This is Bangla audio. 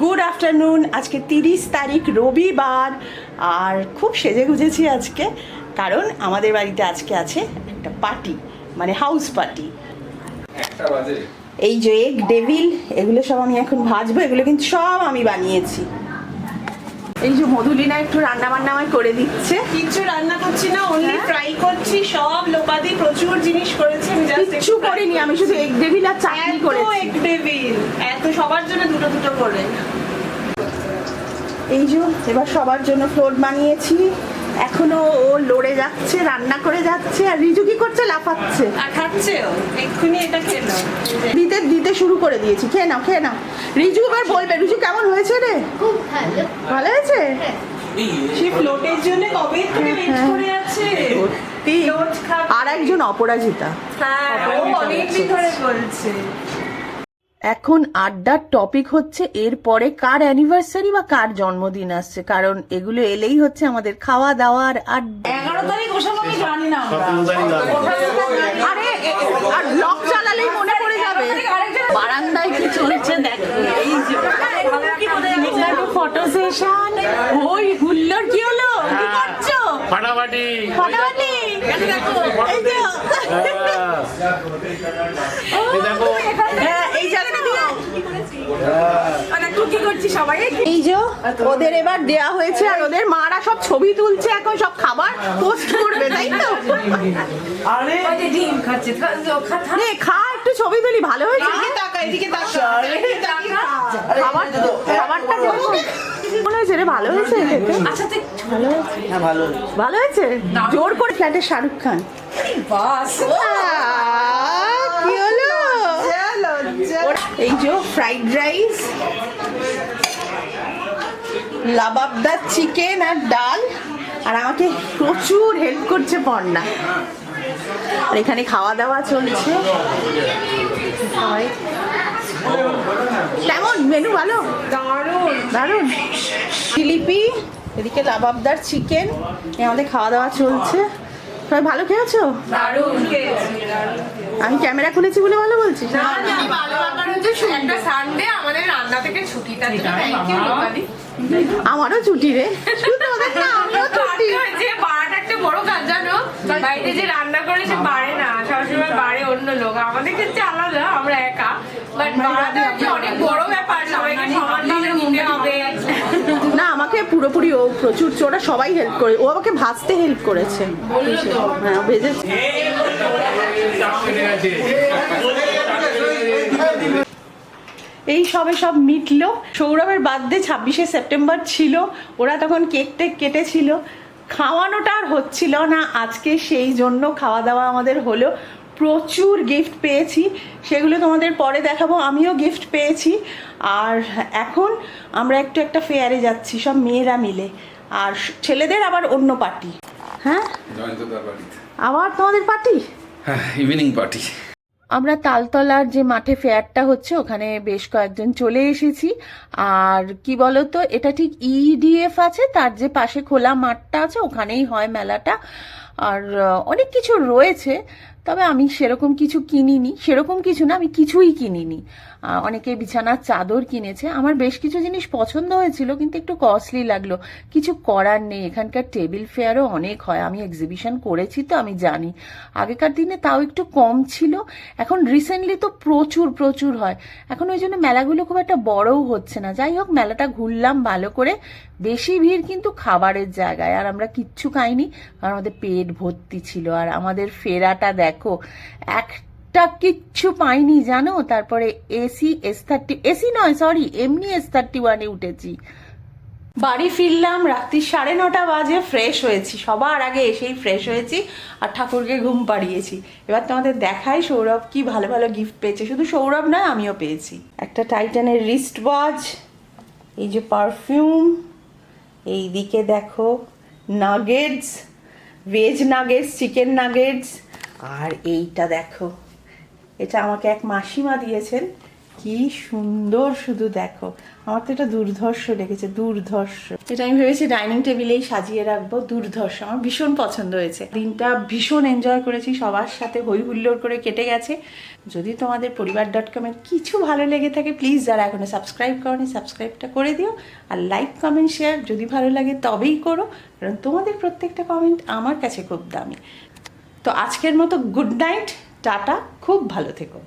গুড আফটারনুন আজকে তিরিশ তারিখ রবিবার। আর খুব সেজে গুজেছি আজকে কারণ আমাদের বাড়িতে আজকে আছে একটা পার্টি মানে হাউস পার্টি এই যে এগ ডেভিল এগুলো সব আমি এখন ভাজবো এগুলো কিন্তু সব আমি বানিয়েছি। এই যে মধুলিনা একটু রান্না বান্না আমায় করে দিচ্ছে। কিচ্ছু রান্না করছি না অনলি হ্যাঁ? ফ্রাই করছি সব লোপাদি প্রচুর জিনিস করেছি আমি জাস্ট কিচ্ছু করিনি আমি শুধু এগ ডেভিল আর চাটনি এত করেছি। এক টেবিল এত সবার জন্য দুটো দুটো করে। এই যে এবার সবার জন্য ফ্লোর বানিয়েছি। এখনও ও লড়ে যাচ্ছে রান্না করে যাচ্ছে আর রিজু কি করছে? লাফাচ্ছে। আর খাচ্ছে এক্ষুনি এটা খেলো দিতে দিতে শুরু করে দিয়েছি। খেয়ে নাও খেয়ে নাও। রিজু এবার বলবে রিজু কেমন হয়েছে রে? খুব ভালো। ভালো হয়েছে? সে ফ্লোটের জন্য কবে থেকে ওয়েট হ্যাঁ। করে আছে? সত্যি। Float খাবে। আর একজন অপরাজিতা। হ্যাঁ ও অনেকদিন ধরে বলছে। এখন আড্ডার টপিক হচ্ছে এরপরে কার অ্যানিভার্সারি বা কার জন্মদিন আসছে? কারণ এগুলো এলেই হচ্ছে আমাদের খাওয়া দাওয়ার আড্ডা। এগারো তারিখ ওসব আমি জানি না আরে আর ব্লগ চালালেই মনে পড়ে যাবে। বারান্দায় কি চলছে দেখো। এই ফটো সেশন ওই হুল্লোর কি হলো? কি করছ? ফাটাফাটি। ফাটাফাটি? এই যে এই দেখো এই জায়গাটা দিয়ে তুই কি করছিস সবাই এই যে ওদের এবার দেয়া হয়েছে আর ওদের মারা সব ছবি তুলছে এখন সব খাবার পোস্ট করবে তাই তো? ডিম খাচ্ছে খা একটু ছবি তুলি ভালো হয়েছে? এদিকে তাকা এদিকে তাকা খাবার খাবারটা? মনে হয়েছে রে ভালো হয়েছে খেতে? আচ্ছা তুই ভালো হয়েছে। ভালো হয়েছে। জোর করে ফ্ল্যাটের শাহরুখ খান। বাস। কি হলো? এই যে ফ্রাইড রাইস লাবাবদার চিকেন আর ডাল আর আমাকে প্রচুর হেল্প করছে পর্ণা। আর এখানে খাওয়া দাওয়া চলছে। সবাই কেমন? মেনু ভালো? দারুণ। দারুণ জিলিপি এদিকে লাবাবদার চিকেন আমাদের খাওয়া দাওয়া চলছে। সবাই ভালো খেয়েছো? দারুণ। দারুণ আমি ক্যামেরা খুলেছি বলে ভালো বলছি। আমারও ছুটি রে। আমারও ছুটি। যে বাড়াটা একটা বড় কাজ জানো? বাড়িতে যে রান্না করে সে বাড়ে সবসময় বাড়ে অন্য লোক। আমাদের ক্ষেত্রে আলাদা আমরা একা। বাট বাড়াটা অনেক বড় ব্যাপার সবাইকে সমানভাবে নিতে হবে। না। আমাকে পুরোপুরি ও প্রচুর ওরা সবাই হেল্প করে ও আমাকে ভাজতে হেল্প করেছে। হ্যাঁ ভেজে এই সবে সব মিটলো। সৌরভের বার্থডে ছাব্বিশে সেপ্টেম্বর ছিল। ওরা তখন কেক টেক কেটেছিল। খাওয়ানোটা আর হচ্ছিল না। আজকে সেই জন্য খাওয়া দাওয়া আমাদের হলো। প্রচুর গিফট পেয়েছি। সেগুলো তোমাদের পরে দেখাবো। আমিও গিফট পেয়েছি। আর এখন আমরা একটু একটা ফেয়ারে যাচ্ছি সব মেয়েরা মিলে। আর ছেলেদের আবার অন্য পার্টি হ্যাঁ? আবার তোমাদের পার্টি হ্যাঁ ইভিনিং পার্টি আমরা তালতলার যে মাঠে ফেয়ারটা হচ্ছে, ওখানে বেশ কয়েকজন চলে এসেছি। আর কি বলতো, এটা ঠিক ইডিএফ আছে, তার যে পাশে খোলা মাঠটা আছে, ওখানেই হয় মেলাটা। আর অনেক কিছু রয়েছে, তবে আমি সেরকম কিছু কিনিনি। সেরকম কিছু না, আমি কিছুই কিনিনি। অনেকে বিছানার চাদর কিনেছে। আমার বেশ কিছু জিনিস পছন্দ হয়েছিল, কিন্তু একটু কস্টলি লাগল। কিছু করার নেই। এখানকার টেবিল ফেয়ারও অনেক হয়। আমি এক্সিবিশন করেছি তো, আমি জানি। আগেকার দিনে তাও একটু কম ছিল। এখন রিসেন্টলি তো প্রচুর প্রচুর হয়। এখন ওই জন্য মেলাগুলো খুব একটা বড়ও হচ্ছে না। যাই হোক, মেলাটা ঘুরলাম ভালো করে। বেশি ভিড় কিন্তু খাবারের জায়গায়। আর আমরা কিচ্ছু খাইনি, কারণ আমাদের পেট ভর্তি ছিল। আর আমাদের ফেরাটা দেখো, একটা কিচ্ছু পাইনি, জানো? তারপরে এসি এস থার্টি এসি নয় সরি এমনি এস থার্টি ওয়ানে উঠেছি। বাড়ি ফিরলাম রাত্রি সাড়ে নটা বাজে ফ্রেশ হয়েছি। সবার আগে এসেই ফ্রেশ হয়েছি আর ঠাকুরকে ঘুম পাড়িয়েছি। এবার তোমাদের দেখাই সৌরভ কি ভালো ভালো গিফট পেয়েছে। শুধু সৌরভ নয়, আমিও পেয়েছি। একটা টাইটানের রিস্ট ওয়াচ এই যে পারফিউম এই দিকে দেখো nuggets veg nuggets chicken nuggets আর এইটা দেখো। এটা আমাকে এক মাসিমা দিয়েছেন। কি সুন্দর শুধু দেখো। আমার তো এটা দুর্ধর্ষ লেগেছে, দুর্ধর্ষ। এটা আমি ভেবেছি ডাইনিং টেবিলেই সাজিয়ে রাখব, দুর্ধর্ষ। আমার ভীষণ পছন্দ হয়েছে। দিনটা ভীষণ এনজয় করেছি, সবার সাথে হই হুল্লোড় করে কেটে গেছে। যদি তোমাদের পরিবার ডট কমের কিছু ভালো লেগে থাকে প্লিজ যারা এখনও সাবস্ক্রাইব করনি সাবস্ক্রাইবটা করে দিও। আর লাইক কমেন্ট শেয়ার যদি ভালো লাগে তবেই করো, কারণ তোমাদের প্রত্যেকটা কমেন্ট আমার কাছে খুব দামি। তো আজকের মতো গুড নাইট টাটা, খুব ভালো থেকো।